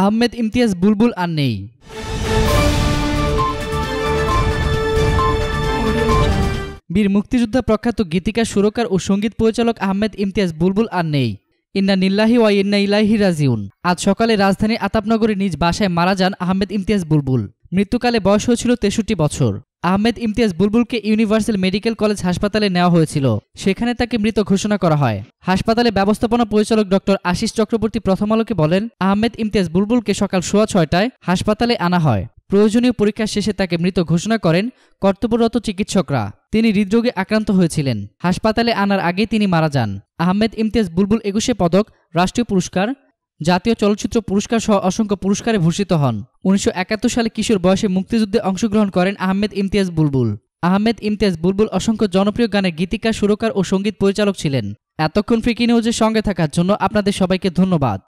আহমেদ ইমতিয়াজ বুলবুল আর নেই। বীর মুক্তিযোদ্ধা প্রখ্যাত গীতিকার, সুরকার ও সংগীত পরিচালক আহমেদ ইমতিয়াজ বুলবুল আর নেই। ইন্না নিল্লাহি ওয়া ইন্না ইলাহি রাজিউন। আজ সকালে রাজধানীর আতাপনগরে নিজ বাসায় মারা যান আহমেদ ইমতিয়াজ বুলবুল। মৃত্যুকালে বয়স হয়েছিল তেষট্টি বছর। আহমেদ ইমতিয়াজ বুলবুলকে ইউনিভার্সাল মেডিকেল কলেজ হাসপাতালে নেওয়া হয়েছিল। সেখানে তাকে মৃত ঘোষণা করা হয়। হাসপাতালে ব্যবস্থাপনা পরিচালক ডক্টর আশিস চক্রবর্তী প্রথম আলোকে বলেন, আহমেদ ইমতিয়াজ বুলবুলকে সকাল সোয়া ছয়টায় হাসপাতালে আনা হয়। প্রয়োজনীয় পরীক্ষা শেষে তাকে মৃত ঘোষণা করেন কর্তব্যরত চিকিৎসকরা। তিনি হৃদরোগে আক্রান্ত হয়েছিলেন। হাসপাতালে আনার আগে তিনি মারা যান। আহমেদ ইমতিয়াজ বুলবুল একুশে পদক, রাষ্ট্রীয় পুরস্কার জাতীয় চলচ্চিত্র পুরস্কার সহ অসংখ্য পুরস্কারে ভূষিত হন। উনিশশো একাত্তর সালে কিশোর বয়সে মুক্তিযুদ্ধে অংশগ্রহণ করেন আহমেদ ইমতিয়াজ বুলবুল। আহমেদ ইমতিয়াজ বুলবুল অসংখ্য জনপ্রিয় গানের গীতিকার, সুরকার ও সংগীত পরিচালক ছিলেন। এতক্ষণ ফ্রিকি নিউজের সঙ্গে থাকার জন্য আপনাদের সবাইকে ধন্যবাদ।